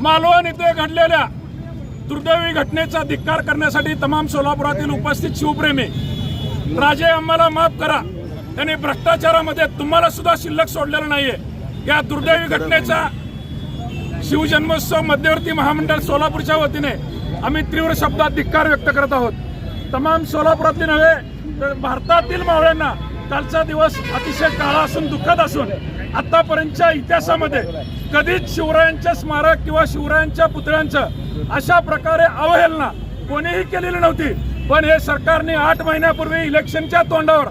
मालवण. इथे घडलेल्या दुर्दैवी घटनेचा धिक्कार करण्यासाठी तमाम सोलापुरातील उपस्थित शिवप्रेमी. राजे आम्हाला माफ करा. त्यांनी भ्रष्टाचारामध्ये तुम्हाला सुद्धा शिल्लक सोडलेलं नाहीये. या दुर्दैवी घटनेचा शिवजन्मोत्सव मध्यवर्ती महामंडळ सोलापूरच्या वतीने आम्ही तीव्र शब्दात धिक्कार व्यक्त करत आहोत. तमाम सोलापुरातील नव्हे तर भारतातील मावळ्यांना कालचा दिवस अतिशय काळा असून दुःखद असून आतापर्यंतच्या इतिहासामध्ये कधीच शिवरायांच्या स्मारक किंवा शिवरायांच्या पुतळ्यांचं अशा प्रकारे अवहेलना कोणीही केलेली नव्हती. पण हे सरकारने आठ महिन्यापूर्वी इलेक्शनच्या तोंडावर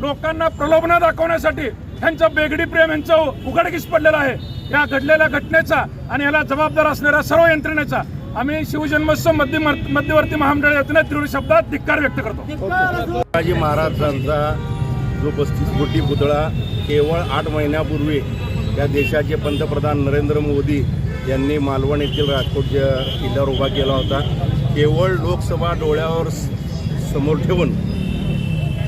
लोकांना प्रलोभना दाखवण्यासाठी ह्यांचं बेगडी प्रेम यांचं उघडकीस पडलेलं आहे. या घडलेल्या घटनेचा आणि याला जबाबदार असणाऱ्या सर्व यंत्रणेचा आम्ही शिवजन्मोत्सव मध्य मध्यवर्ती महामंडळ वतीने तीव्र शब्दात धिक्कार व्यक्त करतो. शिवाजी महाराजांचा जो पस्तीस कोटी पुतळा केवळ आठ महिन्यापूर्वी त्या देशाचे पंतप्रधान नरेंद्र मोदी यांनी मालवण येथील राजकोट किल्ल्यावर उभा केला होता केवळ लोकसभा डोळ्यावर स- समोर ठेवून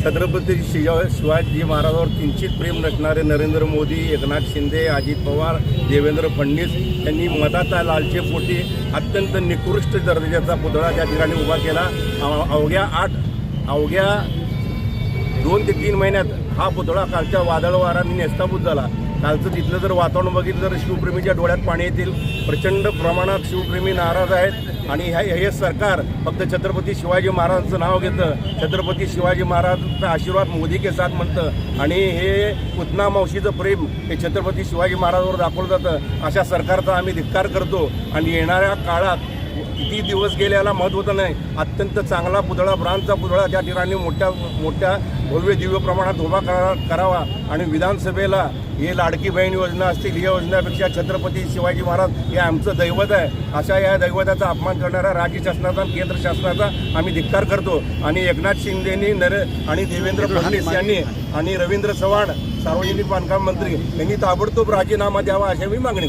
छत्रपती शिजा शिवाजी महाराजांवर किंचित प्रेम नसणारे नरेंद्र मोदी एकनाथ शिंदे अजित पवार देवेंद्र फडणवीस यांनी मताचा लालचेपोटी अत्यंत निकृष्ट दर्जाचा पुतळा त्या ठिकाणी उभा केला. अवघ्या आठ अवघ्या दोन ते तीन महिन्यात हा पुतळा कालच्या वादळ वाराने नेस्ताभूत झाला. कालचं तिथलं जर वातावरण बघितलं तर शिवप्रेमीच्या डोळ्यात पाणी येतील. प्रचंड प्रमाणात शिवप्रेमी नाराज आहेत आणि ह्या हे सरकार फक्त छत्रपती शिवाजी महाराजांचं नाव घेतं. छत्रपती शिवाजी महाराजांचा आशीर्वाद मोदी के साथ म्हणतं. आणि हे पुतना मावशीचं प्रेम हे छत्रपती शिवाजी महाराजांवर दाखवलं जातं. अशा सरकारचा आम्ही धिक्कार करतो. आणि येणाऱ्या काळात किती दिवस गेल्याला महत्त्वाचं नाही. अत्यंत चांगला पुतळा ब्रांडचा पुतळा त्या ठिकाणी मोठ्या मोठ्या भव्य दिव्य प्रमाणात उभा करा करावा आणि विधानसभेला हे लाडकी बहीण योजना असतील या योजनेपेक्षा छत्रपती शिवाजी महाराज हे आमचं दैवत आहे. अशा या दैवताचा अपमान करणाऱ्या राज्य शासनाचा केंद्र शासनाचा आम्ही धिक्कार करतो. आणि एकनाथ शिंदेनी नर आणि देवेंद्र फडणवीस यांनी आणि रवींद्र चव्हाण सार्वजनिक बांधकाम मंत्री यांनी ताबडतोब राजीनामा द्यावा अशी मी मागणी